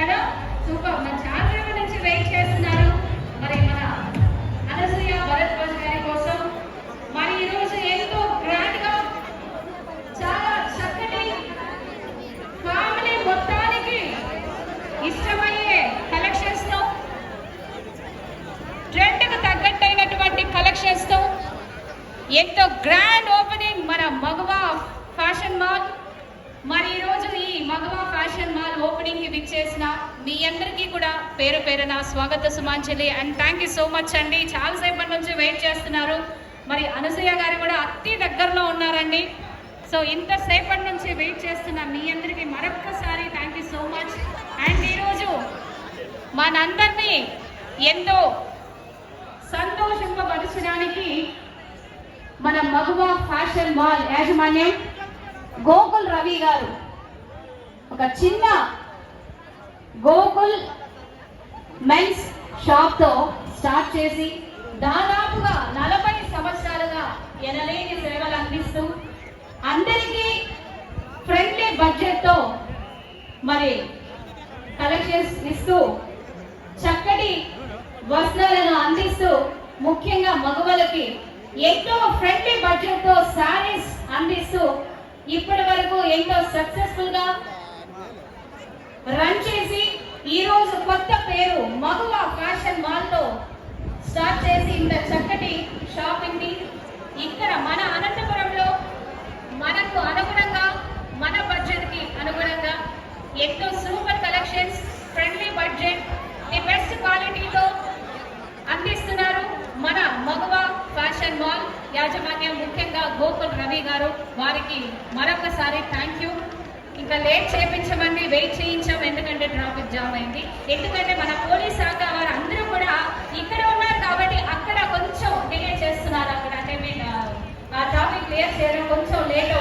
కదా సూపర్. మన చాలా రోజుల నుంచి వెయిట్ చేస్తున్నారు. మరి మన అనసూయ భరద్వాజ్ గారి కోసం. మరి ఈరోజు ఎంతో గ్రాండ్గా చాలా చక్కటి ఫ్యామిలీ మొత్తానికి ఇష్టమయ్యే కలెక్షన్స్తో ట్రెండ్కు తగ్గట్టైనటువంటి కలెక్షన్స్తో ఎంతో గ్రాండ్ ఓపెనింగ్ మన మగవా ఫ్యాషన్ మాల్ మరి మగవా ఫ్యాషన్ మాల్ ఓపెనింగ్కి విచ్చేసిన మీ అందరికీ కూడా పేరు పేరున స్వాగత సుమాంజలి. And thank you so much అండి. చాలాసేపటి నుంచి వెయిట్ చేస్తున్నారు. మరి అనసూయ గారు కూడా అతి దగ్గరలో ఉన్నారండి. సో ఇంతసేపటి నుంచి వెయిట్ చేస్తున్న మీ అందరికీ మరొక్కసారి thank you so much and ఈరోజు మనందరినీ ఎంతో సంతోషింపబరచడానికి మన మగువా ఫ్యాషన్ మాల్ యాజమాన్యం గోకుల్ రవి గారు ఒక చిన్న గోకుల్ మెన్స్ షాప్తో స్టార్ట్ చేసి దాదాపుగా నలభై సంవత్సరాలుగా ఎనలేని సేవలు అందిస్తూ అందరికీ ఫ్రెండ్లీ బడ్జెట్తో మరి కలెక్షన్స్ ఇస్తూ చక్కటి వస్త్రాలను అందిస్తూ ముఖ్యంగా మగవాళ్ళకి ఎంతో ఫ్రెండ్లీ బడ్జెట్తో శారీస్ అందిస్తూ ఇప్పటి వరకు ఎంతో సక్సెస్ఫుల్గా రన్ చేసి ఈ రోజు కొత్త పేరు మగువ ఫ్యాషన్ మాల్తో స్టార్ట్ చేసి ఇంత చక్కటి షాపింగ్ని ఇక్కడ మన అనంతపురంలో మనకు అనుగుణంగా మన బడ్జెట్కి అనుగుణంగా ఎంతో super collections friendly budget the best క్వాలిటీతో అందిస్తున్నారు మన మగువ ఫ్యాషన్ మాల్ యాజమాన్యం ముఖ్యంగా గోకుల్ రవి గారు. వారికి మరొకసారి థ్యాంక్ యూ లేట్ చేయించమండి వెయిట్ చేయించాం ఎందుకంటే ట్రాఫిక్ జామ్ అయింది. ఎందుకంటే మన పోలీస్ శాఖ వారు అందరూ కూడా ఇక్కడ ఉన్నారు కాబట్టి అక్కడ కొంచెం డిలే చేస్తున్నారు అక్కడ అంటే మీ ఆ ట్రాఫిక్ క్లియర్ చేయడం కొంచెం లేట్